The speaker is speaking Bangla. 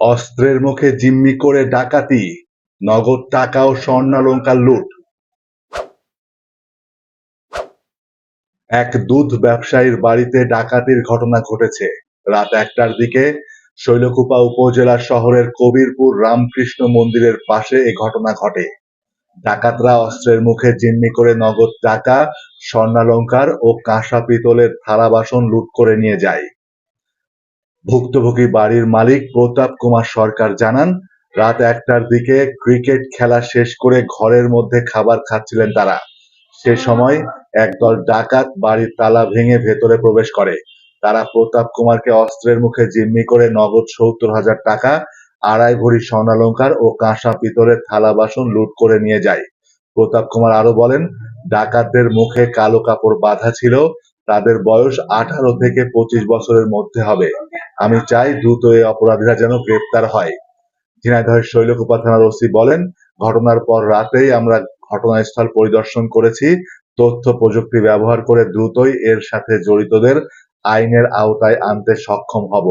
অস্ত্রের মুখে জিম্মি করে ডাকাতি, নগদ টাকা ও স্বর্ণালংকার লুট। এক দুধ ব্যবসায়ীর বাড়িতে ডাকাতির ঘটনা ঘটেছে। রাত একটার দিকে শৈলকুপা উপজেলা শহরের কবিরপুর রামকৃষ্ণ মন্দিরের পাশে এ ঘটনা ঘটে। ডাকাতরা অস্ত্রের মুখে জিম্মি করে নগদ টাকা, স্বর্ণালঙ্কার ও কাঁসা পিতলের থালা বাসন লুট করে নিয়ে যায়। ভুক্তভোগী বাড়ির মালিক প্রতাপ কুমার সরকার জানান, রাত একটার দিকে ক্রিকেট খেলা শেষ করে ঘরের মধ্যে খাবার খাচ্ছিলেন তারা। সে সময় একদল ডাকাত বাড়ির তালা ভেঙে ভেতরে প্রবেশ করে। তারা প্রতাপ কুমারকে অস্ত্রের মুখে জিম্মি করে নগদ সত্তর হাজার টাকা, আড়াই ভরি স্বর্ণালঙ্কার ও কাঁসা পিতলের থালা বাসন লুট করে নিয়ে যায়। প্রতাপ কুমার আরও বলেন, ডাকাতদের মুখে কালো কাপড় বাঁধা ছিল, তাদের বয়স আঠারো থেকে পঁচিশ বছরের মধ্যে হবে। আমি চাই দ্রুত এই অপরাধীরা যেন গ্রেপ্তার হয়। ঝিনাইদহের শৈলকুপা থানার ওসি বলেন, ঘটনার পর রাতেই আমরা ঘটনাস্থল পরিদর্শন করেছি। তথ্য প্রযুক্তি ব্যবহার করে দ্রুতই এর সাথে জড়িতদের আইনের আওতায় আনতে সক্ষম হব।